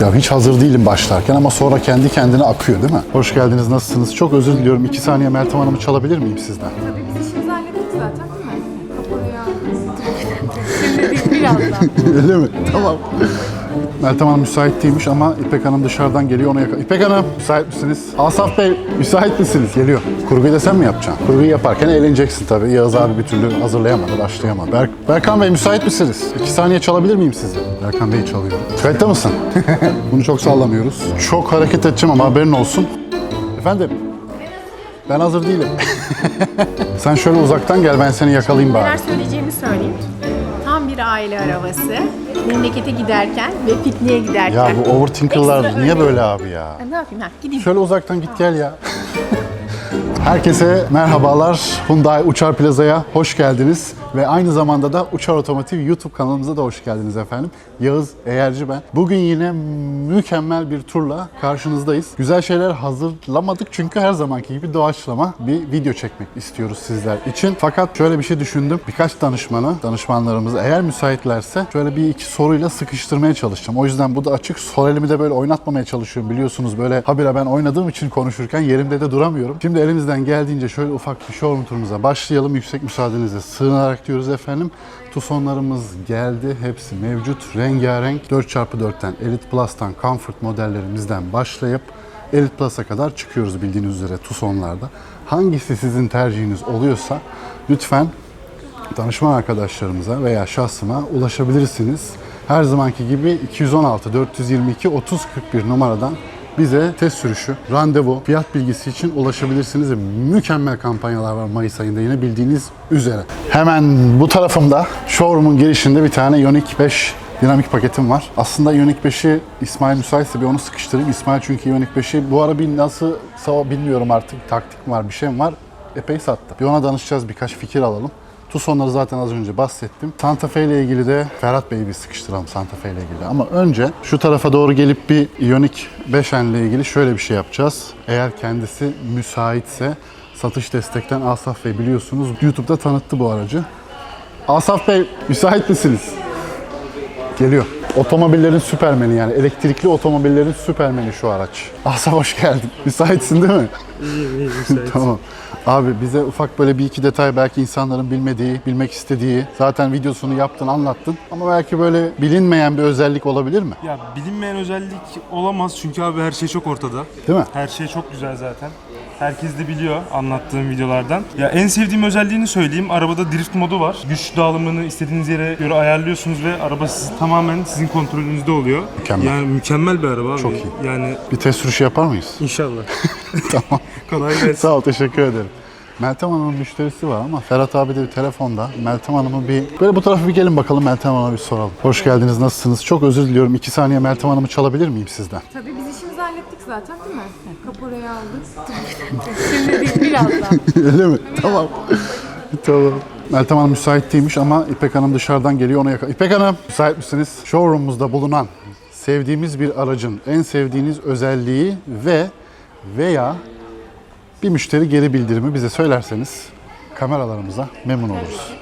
Ya hiç hazır değilim başlarken ama sonra kendi kendine akıyor değil mi? Hoş geldiniz, nasılsınız? Çok özür diliyorum. İki saniye Meltem Hanım'ı çalabilir miyim sizden? Tabii biz işimizi hallettik zaten değil mi? Kaporaya Şimdi birazdan. Öyle mi? Tamam. Meltem Hanım müsait değilmiş ama İpek Hanım dışarıdan geliyor ona yakın. İpek Hanım müsait misiniz? Asaf Bey müsait misiniz? Geliyor. Kurguyu da sen mi yapacaksın? Kurguyu yaparken eğleneceksin tabii. Yağız abi bir türlü hazırlayamadı, başlayamadı. Berk, Berkan Bey müsait misiniz? İki saniye çalabilir miyim sizi? Berkan Bey çalıyor. Kayıtta mısın? Bunu çok sallamıyoruz. Çok hareket edeceğim ama haberin olsun. Efendim? Ben hazır değilim. sen şöyle uzaktan gel ben seni yakalayayım bari. Neler söyleyeceğimi söyleyeyim. Aile arabası. Memlekete giderken ve pikniğe giderken. Ya bu overthinker'lar Ekstra niye öyle. böyle abi ya? Ya Ne yapayım ha? Gideyim. Şöyle uzaktan git gel ya. Herkese merhabalar. Hyundai Uçar Plaza'ya hoş geldiniz. Ve aynı zamanda da Uçar Otomotiv YouTube kanalımıza da hoş geldiniz efendim. Yağız Eğerci ben. Bugün yine mükemmel bir turla karşınızdayız. Güzel şeyler hazırlamadık çünkü her zamanki gibi doğaçlama bir video çekmek istiyoruz sizler için. Fakat şöyle bir şey düşündüm. Birkaç danışmanı, danışmanlarımızı eğer müsaitlerse şöyle bir iki soruyla sıkıştırmaya çalışacağım. O yüzden bu da açık. Sol elimi de böyle oynatmamaya çalışıyorum. Biliyorsunuz böyle habire ben oynadığım için konuşurken yerimde de duramıyorum. Şimdi elimizden geldiğince şöyle ufak bir showroom turumuza başlayalım. Yüksek müsaadenizle sığınarak diyoruz efendim. Tucsonlarımız geldi. Hepsi mevcut. Rengarenk 4x4'ten Elite Plus'tan Comfort modellerimizden başlayıp Elite Plus'a kadar çıkıyoruz bildiğiniz üzere Tucson'larda. Hangisi sizin tercihiniz oluyorsa lütfen danışman arkadaşlarımıza veya şahsıma ulaşabilirsiniz. Her zamanki gibi 216 422 30 41 numaradan bize test sürüşü, randevu, fiyat bilgisi için ulaşabilirsiniz. Mükemmel kampanyalar var Mayıs ayında yine bildiğiniz üzere. Hemen bu tarafımda showroom'un girişinde bir tane Ioniq 5 dinamik paketim var. Aslında Ioniq 5'i İsmail müsaitse bir onu sıkıştırayım. İsmail çünkü Ioniq 5'i bu ara bir nasıl bilmiyorum artık taktik var bir şey var epey sattı. Bir ona danışacağız birkaç fikir alalım. Tucson'ları zaten az önce bahsettim. Santa Fe ile ilgili de Ferhat Bey'i bir sıkıştıralım Santa Fe ile ilgili. Ama önce şu tarafa doğru gelip bir Ioniq 5N ile ilgili şöyle bir şey yapacağız. Eğer kendisi müsaitse satış destekten Asaf Bey biliyorsunuz YouTube'da tanıttı bu aracı. Asaf Bey müsait misiniz? Geliyor. Otomobillerin süpermeni yani elektrikli otomobillerin süpermeni şu araç. Asaf hoş geldin. Müsaitsin değil mi? İyiyim iyiyim müsait. Tamam. Abi bize ufak böyle bir iki detay belki insanların bilmediği, bilmek istediği. Zaten videosunu yaptın, anlattın. Ama belki böyle bilinmeyen bir özellik olabilir mi? Ya bilinmeyen özellik olamaz çünkü abi her şey çok ortada. Değil mi? Her şey çok güzel zaten. Herkes de biliyor anlattığım videolardan. Ya en sevdiğim özelliğini söyleyeyim. Arabada drift modu var. Güç dağılımını istediğiniz yere göre ayarlıyorsunuz ve araba siz, tamamen sizin kontrolünüzde oluyor. Mükemmel. Yani mükemmel bir araba abi. Çok iyi. Yani Bir test sürüşü yapar mıyız? inşallah. tamam. Kolay gelsin. Sağ ol, teşekkür ederim. Meltem Hanım'ın müşterisi var ama Ferhat abi de bir telefonda. Meltem Hanım'ı bir... Böyle bu tarafa bir gelin bakalım Meltem Hanım'a bir soralım. Hoş geldiniz, nasılsınız? Çok özür diliyorum. İki saniye Meltem Hanım'ı çalabilir miyim sizden? Tabii biz işimizi hallettik zaten değil mi? Kaporaya aldık. Şimdi değil, birazdan. Öyle mi? Tamam. tamam. Meltem Hanım müsait değilmiş ama İpek Hanım dışarıdan geliyor ona yakın. İpek Hanım müsait misiniz? Showroom'umuzda bulunan sevdiğimiz bir aracın en sevdiğiniz özelliği ve veya bir müşteri geri bildirimi bize söylerseniz kameralarımıza memnun oluruz.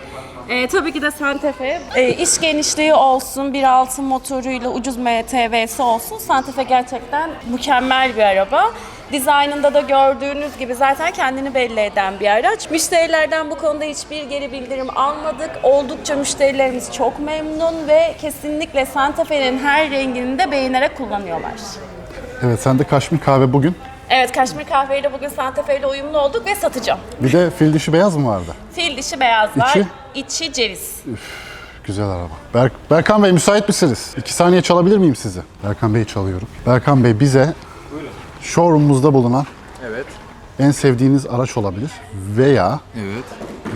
Ee, tabii ki de Santa Fe. Ee, iş genişliği olsun, 1.6 motoruyla ucuz MTV'si olsun. Santa Fe gerçekten mükemmel bir araba. Dizaynında da gördüğünüz gibi zaten kendini belli eden bir araç. Müşterilerden bu konuda hiçbir geri bildirim almadık. Oldukça müşterilerimiz çok memnun ve kesinlikle Santa Fe'nin her rengini de beğenerek kullanıyorlar. Evet sen de kaşmir kahve bugün. Evet, Kaşmir kahveyle bugün Santa Fe ile uyumlu olduk ve satacağım. Bir de fil dişi beyaz mı vardı? Fil dişi beyaz var, İçi? içi ceviz. Güzel araba. Berk, Berkan Bey müsait misiniz? İki saniye çalabilir miyim sizi? Berkan Bey çalıyorum. Berkan Bey bize showroom'umuzda bulunan Evet. en sevdiğiniz araç olabilir veya Evet.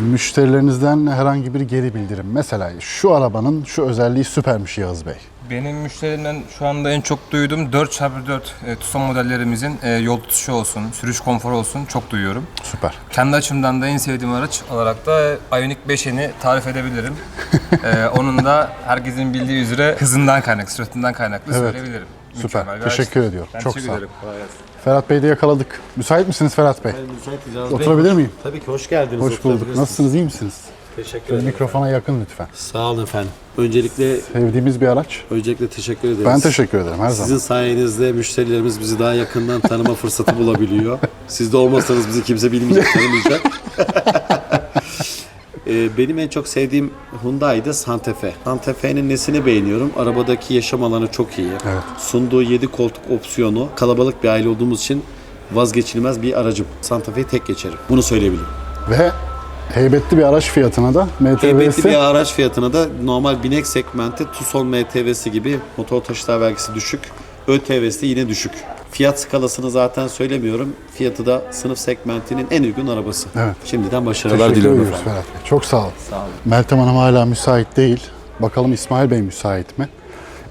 müşterilerinizden herhangi bir geri bildirim. Mesela şu arabanın şu özelliği süpermiş Yağız Bey. Benim müşterimden şu anda en çok duyduğum 4x4 e, Tucson modellerimizin e, yol tutuşu olsun, sürüş konforu olsun çok duyuyorum. Süper. Kendi açımdan da en sevdiğim araç olarak da Ioniq 5'ini tarif edebilirim. e, onun da herkesin bildiği üzere hızından kaynaklı, süratinden kaynaklı söyleyebilirim. Süper. Mükemmel bir araç. Teşekkür ediyorum. Ben Çok teşekkür sağ ol. ederim. Kolay gelsin. Ferhat Bey'i de yakaladık. Müsait misiniz Ferhat Bey? Müsait Yağız Bey. Oturabilir miyim? Tabii ki hoş geldiniz. Hoş bulduk. oturabilirsiniz. Nasılsınız? iyi misiniz? Teşekkür Şöyle ederim. mikrofona yakın lütfen. Sağ olun efendim. Öncelikle Sevdiğimiz bir araç. öncelikle teşekkür ederiz. Ben teşekkür ederim her zaman. Sizin sayenizde müşterilerimiz bizi daha yakından tanıma fırsatı bulabiliyor. Siz de olmasanız bizi kimse bilmeyecek, tanımayacak. Ee, Benim en çok sevdiğim Hyundai'de Santa Fe. Santa Fe'nin nesini beğeniyorum? Arabadaki yaşam alanı çok iyi. Sunduğu 7 koltuk opsiyonu kalabalık bir aile olduğumuz için vazgeçilmez bir aracım. Santa Fe'yi tek geçerim. Bunu söyleyebilirim. Ve heybetli bir araç fiyatına da Heybetli MTV'si bir araç fiyatına da normal binek segmenti Tucson MTV'si gibi motor taşıtlar vergisi düşük. ÖTV'si de yine düşük. Fiyat skalasını zaten söylemiyorum. Fiyatı da sınıf segmentinin en uygun arabası. Evet. Şimdiden başarılar Teşekkür diliyorum ediyoruz efendim. Ferhat Bey. Çok sağ olun. Sağ olun. Meltem Hanım hala müsait değil. Bakalım İsmail Bey müsait mi?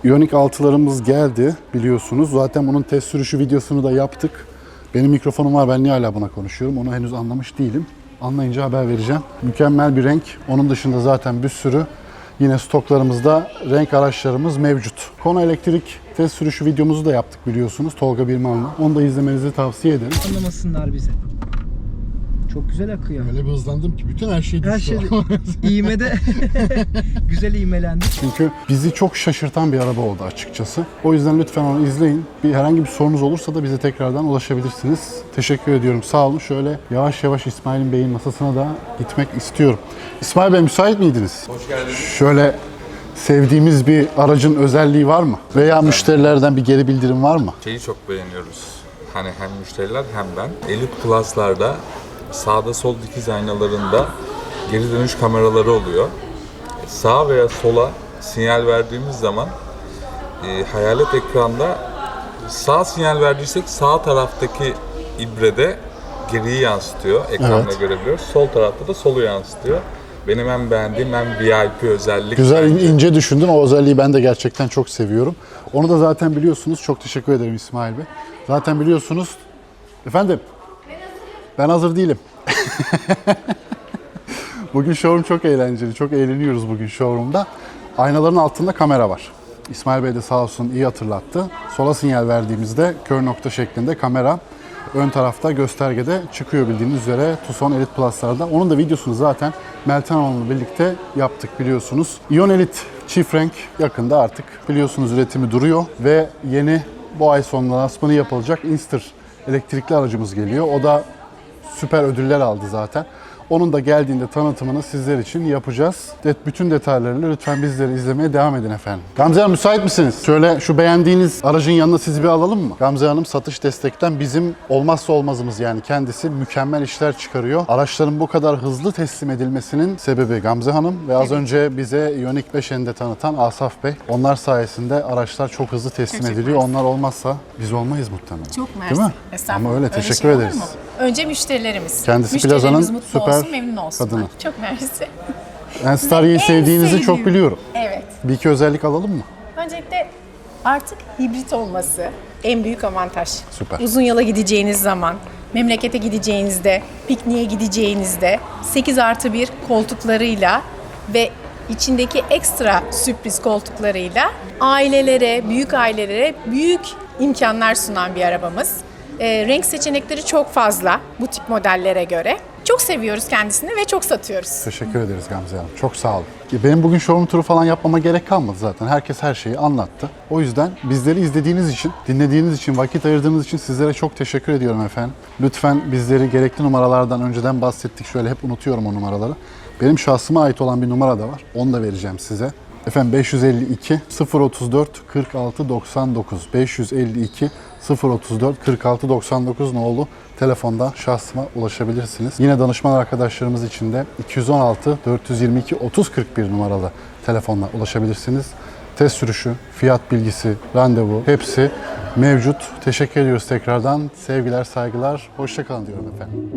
Ioniq 6'larımız geldi biliyorsunuz. Zaten bunun test sürüşü videosunu da yaptık. Benim mikrofonum var ben niye hala buna konuşuyorum onu henüz anlamış değilim. Anlayınca haber vereceğim. Mükemmel bir renk. Onun dışında zaten bir sürü yine stoklarımızda renk araçlarımız mevcut. Kona elektrik test sürüşü videomuzu da yaptık biliyorsunuz Tolga Birman'la. Onu da izlemenizi tavsiye ederim. anlamasınlar bizi. Çok güzel akıyor. Öyle bir hızlandım ki bütün her şey Her şey iğmede güzel iğmelendi. Çünkü bizi çok şaşırtan bir araba oldu açıkçası. O yüzden lütfen onu izleyin. Bir herhangi bir sorunuz olursa da bize tekrardan ulaşabilirsiniz. Teşekkür ediyorum. Sağ olun. Şöyle yavaş yavaş İsmail Bey'in masasına da gitmek istiyorum. İsmail Bey müsait miydiniz? Hoş geldiniz. Şöyle sevdiğimiz bir aracın özelliği var mı? Veya müşterilerden bir geri bildirim var mı? Şeyi çok beğeniyoruz. Hani hem müşteriler hem ben. Elite Plus'larda sağda sol dikiz aynalarında geri dönüş kameraları oluyor. Sağ veya sola sinyal verdiğimiz zaman e, hayalet ekranda sağ sinyal verdiysek sağ taraftaki ibrede geriyi yansıtıyor. Ekranda Evet. görebiliyoruz. Sol tarafta da solu yansıtıyor. Benim en beğendiğim en VIP özellik. Güzel bence. ince düşündün. O özelliği ben de gerçekten çok seviyorum. Onu da zaten biliyorsunuz. Çok teşekkür ederim İsmail Bey. Zaten biliyorsunuz. Efendim? Ben hazır değilim. bugün showroom çok eğlenceli. Çok eğleniyoruz bugün showroom'da. Aynaların altında kamera var. İsmail Bey de sağ olsun iyi hatırlattı. Sola sinyal verdiğimizde kör nokta şeklinde kamera ön tarafta göstergede çıkıyor bildiğiniz üzere Tucson Elite Plus'larda. Onun da videosunu zaten Meltem Hanım'la birlikte yaptık biliyorsunuz. Ion Elite çift renk yakında artık biliyorsunuz üretimi duruyor ve yeni bu ay sonunda lansmanı yapılacak Inster elektrikli aracımız geliyor. O da süper ödüller aldı zaten. Onun da geldiğinde tanıtımını sizler için yapacağız. Det bütün detaylarıyla lütfen bizleri izlemeye devam edin efendim. Gamze Hanım müsait misiniz? Şöyle şu beğendiğiniz aracın yanına sizi bir alalım mı? Gamze Hanım satış destekten bizim olmazsa olmazımız yani kendisi mükemmel işler çıkarıyor. Araçların bu kadar hızlı teslim edilmesinin sebebi Gamze Hanım ve az önce bize Ioniq 5N'de de tanıtan Asaf Bey. Onlar sayesinde araçlar çok hızlı teslim Teşekkür ediliyor. Onlar olmazsa biz olmayız muhtemelen. Çok mersi. Değil mi? Estağfurullah. Ama öyle Öyle teşekkür şey olur ederiz. mu? Önce müşterilerimiz. Kendisi Müşterilerimiz plazanın mutlu süper olsun, memnun olsunlar. kadını. Çok mersi. Ben Starya'yı sevdiğinizi çok biliyorum. Evet. Bir iki özellik alalım mı? Öncelikle artık hibrit olması en büyük avantaj. Süper. Uzun yola gideceğiniz zaman, memlekete gideceğinizde, pikniğe gideceğinizde 8 artı 1 koltuklarıyla ve içindeki ekstra sürpriz koltuklarıyla ailelere, büyük ailelere büyük imkanlar sunan bir arabamız. Ee, renk seçenekleri çok fazla bu tip modellere göre. Çok seviyoruz kendisini ve çok satıyoruz. Teşekkür ederiz Gamze Hanım. Çok sağ olun. Benim bugün showroom turu falan yapmama gerek kalmadı zaten. Herkes her şeyi anlattı. O yüzden bizleri izlediğiniz için, dinlediğiniz için, vakit ayırdığınız için sizlere çok teşekkür ediyorum efendim. Lütfen bizleri gerekli numaralardan önceden bahsettik. Şöyle hep unutuyorum o numaraları. Benim şahsıma ait olan bir numara da var. Onu da vereceğim size. Efendim 552 034 46 99 552 034 46 99 nolu telefonda şahsıma ulaşabilirsiniz. Yine danışman arkadaşlarımız için de 216 422 30 41 numaralı telefonla ulaşabilirsiniz. Test sürüşü, fiyat bilgisi, randevu hepsi mevcut. Teşekkür ediyoruz tekrardan. Sevgiler, saygılar. Hoşçakalın diyorum efendim.